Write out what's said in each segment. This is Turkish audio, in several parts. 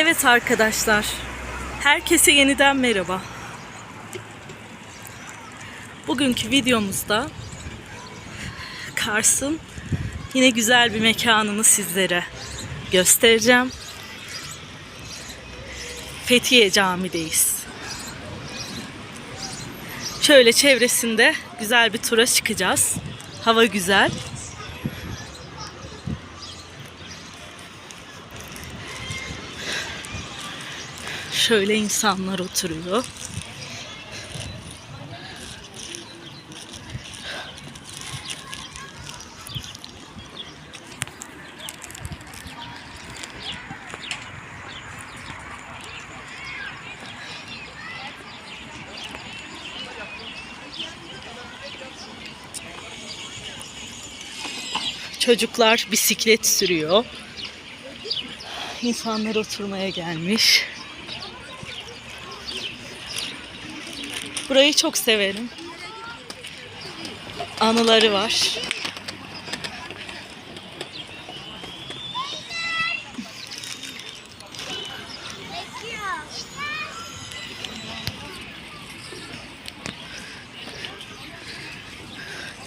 Evet arkadaşlar. Herkese yeniden merhaba. Bugünkü videomuzda Kars'ın yine güzel bir mekanını sizlere göstereceğim. Fethiye Camii'deyiz. Şöyle çevresinde güzel bir tura çıkacağız. Hava güzel. Şöyle insanlar oturuyor. Çocuklar bisiklet sürüyor. İnsanlar oturmaya gelmiş. Burayı çok severim. Anıları var.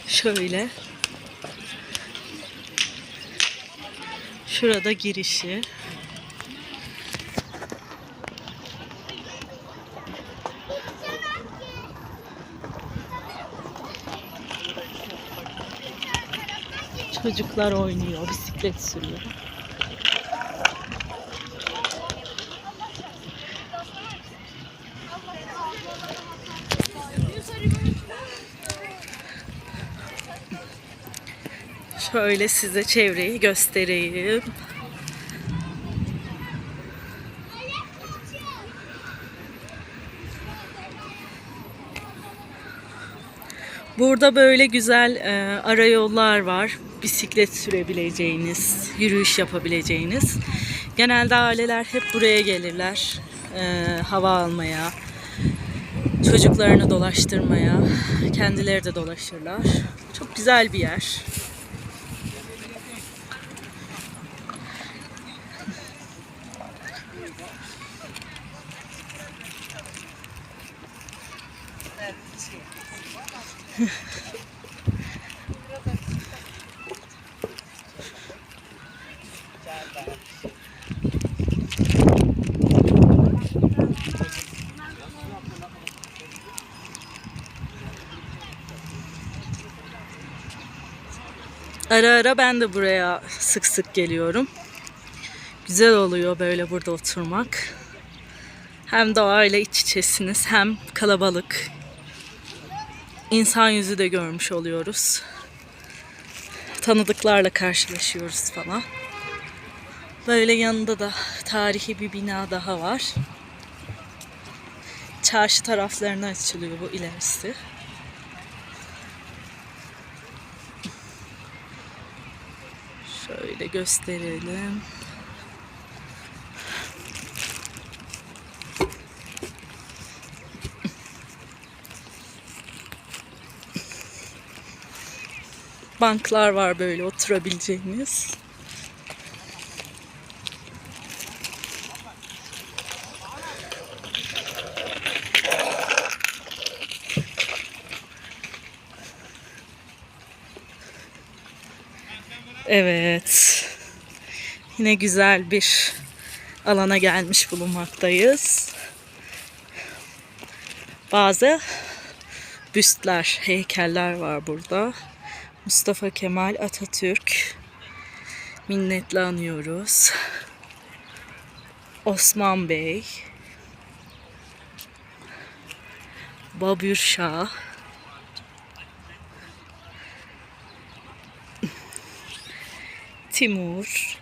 Şöyle. Şurada girişi. Çocuklar oynuyor, bisiklet sürüyor. Şöyle size çevreyi göstereyim. Burada böyle güzel e, ara yollar var. Bisiklet sürebileceğiniz, yürüyüş yapabileceğiniz. Genelde aileler hep buraya gelirler. e, hava almaya, çocuklarını dolaştırmaya. Kendileri de dolaşırlar. Çok güzel bir yer. Ara ara ben de buraya sık sık geliyorum. Güzel oluyor böyle burada oturmak. Hem doğayla iç içesiniz hem kalabalık. İnsan yüzü de görmüş oluyoruz. Tanıdıklarla karşılaşıyoruz falan. Böyle yanında da tarihi bir bina daha var. Çarşı taraflarına açılıyor bu ilerisi. Şöyle gösterelim. Banklar var böyle oturabileceğiniz. Evet. Yine güzel bir alana gelmiş bulunmaktayız. Bazı büstler, heykeller var burada. Mustafa Kemal Atatürk. Minnetle anıyoruz. Osman Bey, Babür Şah, Timur,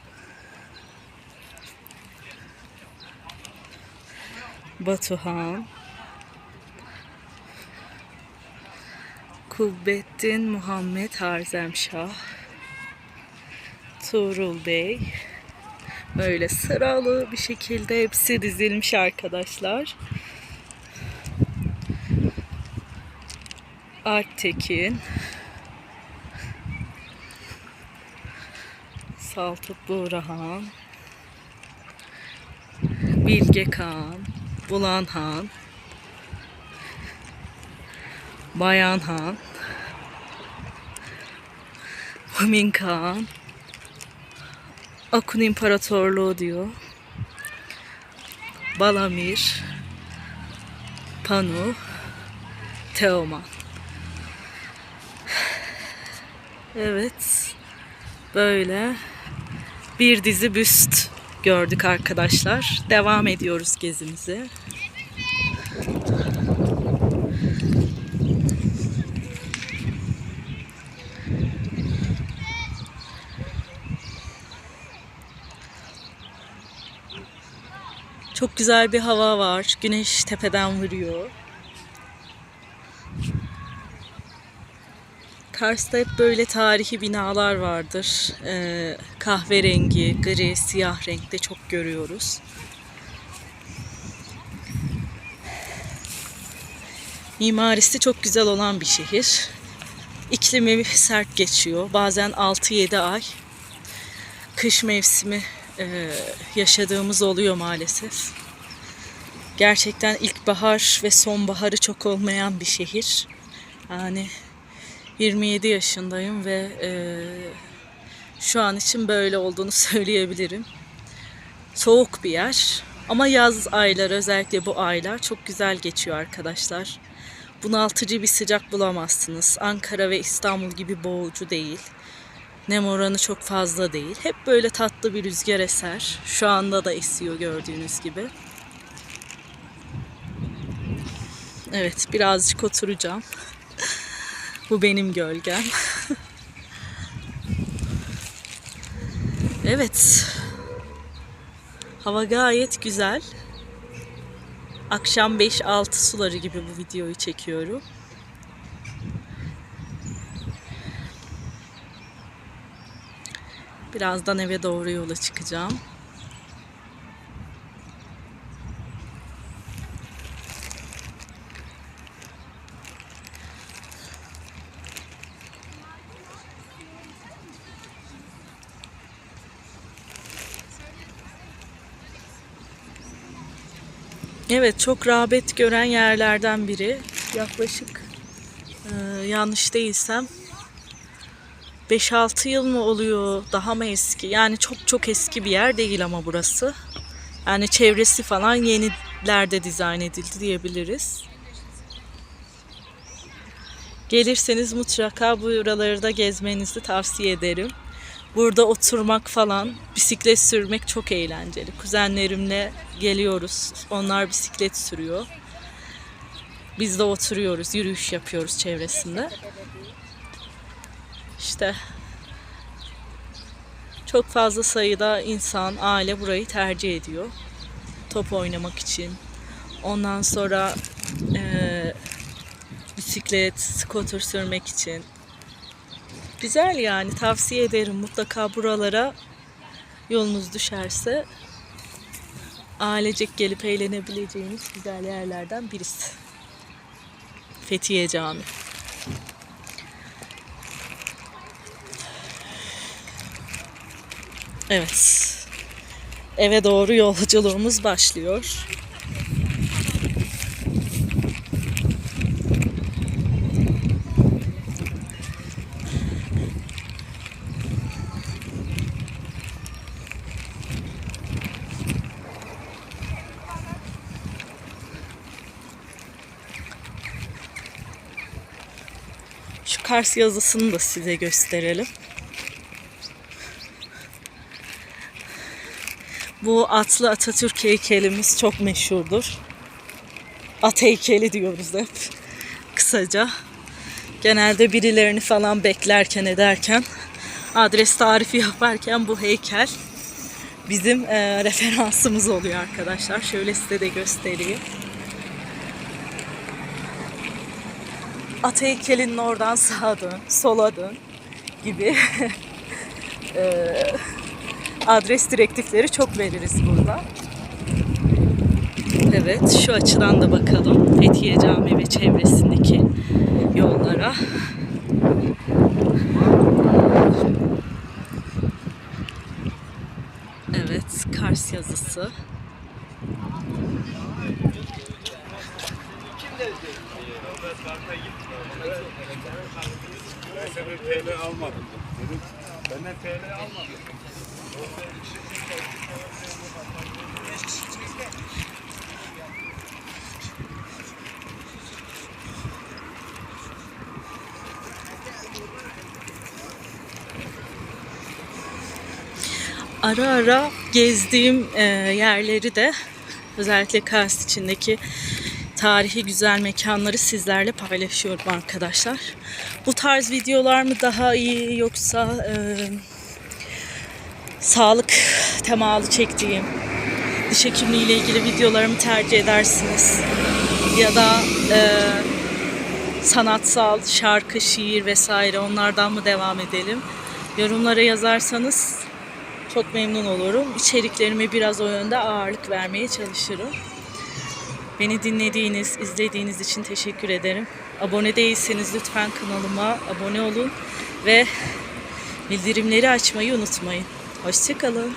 Batuhan, Kubbettin Muhammed Harzemşah, Tuğrul Bey. Böyle sıralı bir şekilde hepsi dizilmiş arkadaşlar. Arttekin, Saltuk Buğrahan, Bilge Kağan, Bulan Han, Bayan Humin Akun İmparatorluğu diyor. Balamir, Panu, Teoman. Evet. Böyle bir dizi büst gördük arkadaşlar. Devam ediyoruz gezimize. Çok güzel bir hava var. Güneş tepeden vuruyor. Kars'ta hep böyle tarihi binalar vardır. Ee, kahverengi, gri, siyah renkte çok görüyoruz. Mimarisi çok güzel olan bir şehir. İklimi sert geçiyor. Bazen 6-7 ay kış mevsimi e, yaşadığımız oluyor maalesef. Gerçekten ilkbahar ve sonbaharı çok olmayan bir şehir. Yani 27 yaşındayım ve e, şu an için böyle olduğunu söyleyebilirim. Soğuk bir yer ama yaz ayları özellikle bu aylar çok güzel geçiyor arkadaşlar. Bunaltıcı bir sıcak bulamazsınız. Ankara ve İstanbul gibi boğucu değil. Nem oranı çok fazla değil. Hep böyle tatlı bir rüzgar eser. Şu anda da esiyor gördüğünüz gibi. Evet birazcık oturacağım. Bu benim gölgem. evet. Hava gayet güzel. Akşam 5-6 suları gibi bu videoyu çekiyorum. Birazdan eve doğru yola çıkacağım. Evet, çok rağbet gören yerlerden biri. Yaklaşık e, yanlış değilsem 5-6 yıl mı oluyor? Daha mı eski? Yani çok çok eski bir yer değil ama burası. Yani çevresi falan yenilerde dizayn edildi diyebiliriz. Gelirseniz mutlaka buraları da gezmenizi tavsiye ederim. Burada oturmak falan, bisiklet sürmek çok eğlenceli. Kuzenlerimle geliyoruz. Onlar bisiklet sürüyor. Biz de oturuyoruz, yürüyüş yapıyoruz çevresinde. İşte çok fazla sayıda insan, aile burayı tercih ediyor. Top oynamak için. Ondan sonra eee, bisiklet, scooter sürmek için. Güzel yani tavsiye ederim mutlaka buralara yolunuz düşerse ailecek gelip eğlenebileceğiniz güzel yerlerden birisi. Fethiye Camii. Evet. Eve doğru yolculuğumuz başlıyor. Şu Kars yazısını da size gösterelim. Bu atlı Atatürk heykelimiz çok meşhurdur. At heykeli diyoruz hep. Kısaca. Genelde birilerini falan beklerken ederken adres tarifi yaparken bu heykel bizim e, referansımız oluyor arkadaşlar. Şöyle size de göstereyim. At heykelinin oradan sağa dön, sola dön gibi e, adres direktifleri çok veririz burada. Evet şu açıdan da bakalım Fethiye Camii ve çevresindeki yollara. Evet Kars yazısı. Ben seni TL almadım. Benden TL almadım. Ara ara gezdiğim e, yerleri de özellikle Kars içindeki tarihi güzel mekanları sizlerle paylaşıyorum arkadaşlar. Bu tarz videolar mı daha iyi yoksa e, sağlık temalı çektiğim diş hekimliği ile ilgili videolarımı tercih edersiniz? Ya da e, sanatsal şarkı, şiir vesaire onlardan mı devam edelim? Yorumlara yazarsanız çok memnun olurum. İçeriklerime biraz o yönde ağırlık vermeye çalışırım. Beni dinlediğiniz, izlediğiniz için teşekkür ederim. Abone değilseniz lütfen kanalıma abone olun ve bildirimleri açmayı unutmayın. Hoşçakalın.